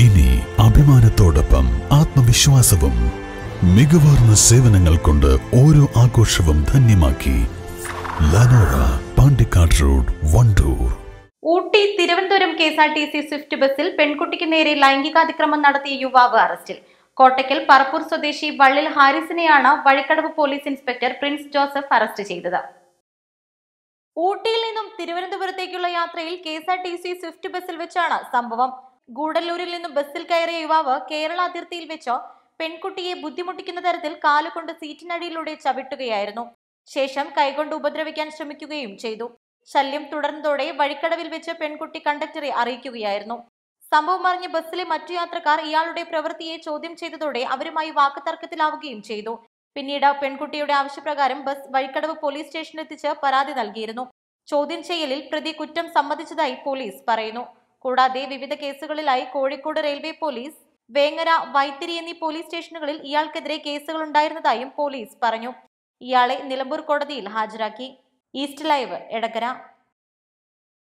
ഇനി അഭിമാനത്തോടൊപ്പം ആത്മവിശ്വാസവും മികവാർന്ന സേവനങ്ങൾ കൊണ്ട് ഓരോ ആഘോഷവും ധന്യമാക്കി Lanora Pandikkad road Wandoor. Ooty Thiruvananthapuram K S R T C Swift ബസ്സിൽ പെൺകുട്ടിക്ക് നേരെ ലൈംഗികാതിക്രമം നടത്തിയ യുവാവ് അറസ്റ്റിൽ. കോട്ടയ്ക്കൽ പറപ്പൂർ സ്വദേശി Vallil ഹാരിസിനെയാണ് Vazhikkadavu police inspector Prince Joseph arrest ചെയ്തത്. ഊട്ടിയിൽ നിന്നും തിരുവനന്തപുരത്തേക്കുള്ള യാത്രയിൽ K S R T C Swift ബസ്സിൽ വെച്ചാണ് സംഭവം. ഗൂഡല്ലൂരിൽ നിന്നും ബസ്സിൽ കയറിയ യുവാവ് കേരള അതിർത്തിയിൽ വെച്ച് പെൺകുട്ടിയെ ബുദ്ധിമുട്ടിക്കുന്ന തരത്തിൽ കാലുകൊണ്ട് സീറ്റിനടിയിലൂടെ ചവിട്ടുകയായിരുന്നു. ശേഷം കൈകൊണ്ട് ഉപദ്രവിക്കാൻ ശ്രമിക്കുകയും ചെയ്തു. ശല്യം തുടർന്നതോടെ വഴിക്കടവിൽ വെച്ച് പെൺകുട്ടി കണ്ടക്ടറെ അറിയിക്കുകയായിരുന്നു. സംഭവം അറിഞ്ഞ ബസ്സിലെ മറ്റു യാത്രക്കാർ ഇയാളുടെ പ്രവൃത്തിയെ ചോദ്യം ചെയ്തതോടെ അവരുമായി വാക്കുതർക്കത്തിലാവുകയും ചെയ്തു. പിന്നീട് പെൺകുട്ടിയുടെ ആവശ്യപ്രകാരം ബസ് വഴിക്കടവ് പോലീസ് സ്റ്റേഷനിലെത്തിച്ച് പരാതി നൽകിയിരുന്നു. ചോദ്യം ചെയ്യലിൽ പ്രതി കുറ്റം സമ്മതിച്ചതായി പോലീസ് പറയുന്നു. കൂടാതെ വിവിധ കേസുകളിലായി കോഴിക്കോട് റെയിൽവേ പോലീസ് വേങ്ങര വൈത്തിരി എന്നീ പോലീസ് സ്റ്റേഷനുകളിൽ ഇയാൾക്കെതിരെ കേസുകൾ ഉണ്ടായിരുന്നതായും പോലീസ് പറഞ്ഞു. ഇയാളെ നിലമ്പൂർ കോടതിയിൽ ഹാജരാക്കി. East live Edakkara